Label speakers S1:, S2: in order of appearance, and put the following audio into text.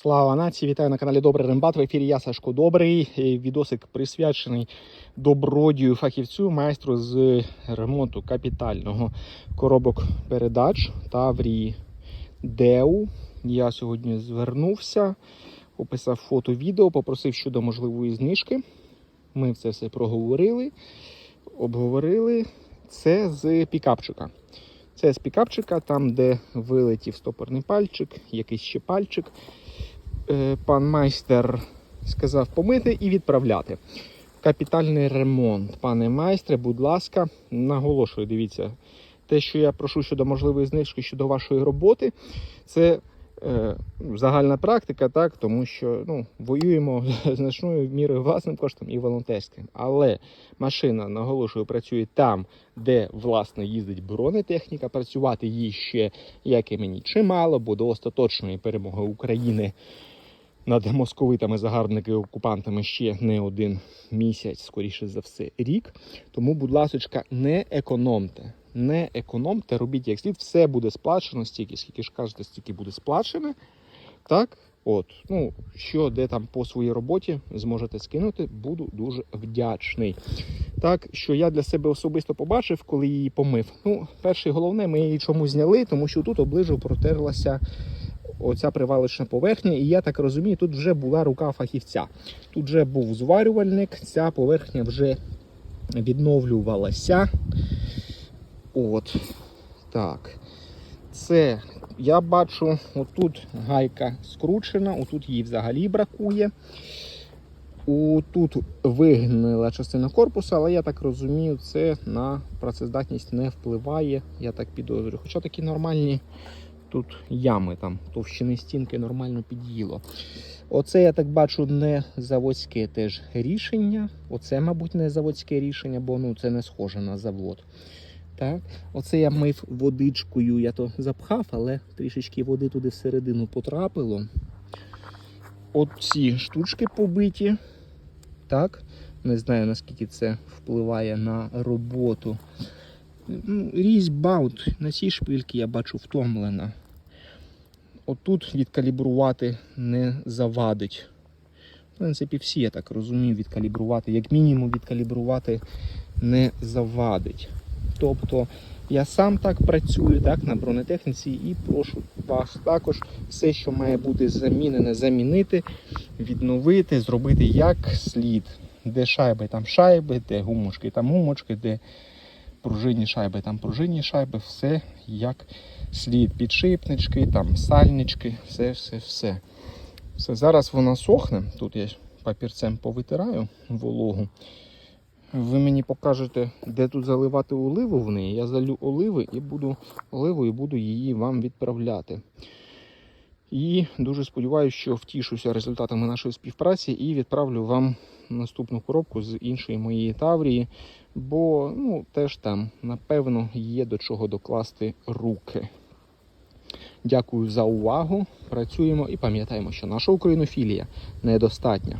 S1: Слава нації! Вітаю на каналі Добрий Рембат. В ефірі я Сашко Добрий. Відосик присвячений добродію фахівцю, майстру з ремонту капітального коробок передач Таврії Деу. Я сьогодні звернувся, описав фото відео, попросив щодо можливої знижки. Ми це все проговорили, обговорили. Це з пікапчика. Це з пікапчика, там, де вилетів стопорний пальчик, якийсь ще пальчик. Е, Пан майстер сказав помити і відправляти. Капітальний ремонт. Пане майстре, будь ласка, наголошую, дивіться, те, що я прошу щодо можливої знижки щодо вашої роботи, це е, загальна практика, так, тому що ну, воюємо значною мірою власним коштом і волонтерським. Але машина, наголошую, працює там, де власне їздить бронетехніка. Працювати їй ще, як і мені, чимало, бо до остаточної перемоги України над московитами, загарбниками, окупантами ще не один місяць, скоріше за все, рік. Тому, будь ласка, не економте. Не економте, робіть як слід, все буде сплачено стільки, скільки ж кажете, стільки буде сплачено. Так, от, ну, що де там по своїй роботі зможете скинути, буду дуже вдячний. Так, що я для себе особисто побачив, коли її помив. Ну, перше головне, ми її чому зняли, тому що тут оближу протерлася оця привалочна поверхня, і я так розумію, тут вже була рука фахівця. Тут вже був зварювальник, ця поверхня вже відновлювалася. От. Так. Це я бачу, отут гайка скручена, отут її взагалі бракує. Тут вигнила частина корпусу, але я так розумію, це на працездатність не впливає, я так підозрюю. Хоча такі нормальні тут ями, там товщини стінки нормально під'їло. Оце, я так бачу, не заводське теж рішення. Оце, мабуть, не заводське рішення, бо ну, це не схоже на завод. Так, Оце я мив водичкою, я то запхав, але трішечки води туди всередину потрапило. Оці штучки побиті. Так, не знаю наскільки це впливає на роботу. Ну, Різьба от на цій шпильці я бачу втомлена. Отут відкалібрувати не завадить. В принципі, всі, я так розумію, відкалібрувати, як мінімум, відкалібрувати не завадить. Тобто я сам так працюю так, на бронетехніці і прошу вас також все, що має бути замінене, замінити, відновити, зробити як слід. Де шайби, там шайби, де гумочки, там гумочки, де пружинні шайби, там пружинні шайби, все як слід. Підшипнички, там сальнички, все, все, все. Все, Зараз вона сохне. Тут я папірцем повитираю вологу. Ви мені покажете, де тут заливати оливу в неї. Я залю оливи і буду оливу і буду її вам відправляти. І дуже сподіваюся, що втішуся результатами нашої співпраці і відправлю вам наступну коробку з іншої моєї Таврії, бо ну, теж там, напевно, є до чого докласти руки. Дякую за увагу. Працюємо і пам'ятаємо, що наша українофілія недостатня.